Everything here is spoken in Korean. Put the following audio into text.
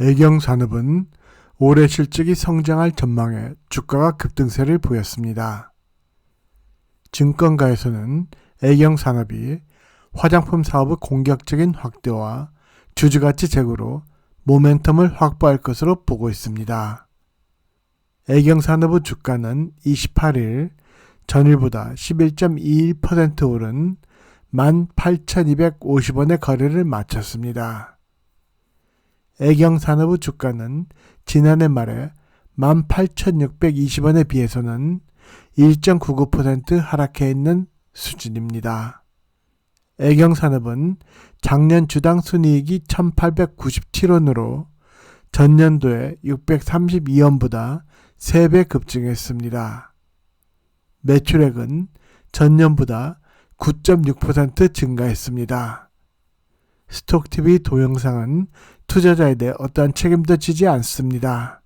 애경산업은 올해 실적이 성장할 전망에 주가가 급등세를 보였습니다. 증권가에서는 애경산업이 화장품 사업의 공격적인 확대와 주주가치 제고로 모멘텀을 확보할 것으로 보고 있습니다. 애경산업의 주가는 28일 전일보다 11.21% 오른 18,250원의 거래를 마쳤습니다. 애경산업의 주가는 지난해 말에 18,620원에 비해서는 1.99% 하락해 있는 수준입니다. 애경산업은 작년 주당 순이익이 1,897원으로 전년도에 632원보다 3배 급증했습니다. 매출액은 전년보다 9.6% 증가했습니다. 스톡TV 동영상은 투자자에 대해 어떠한 책임도 지지 않습니다.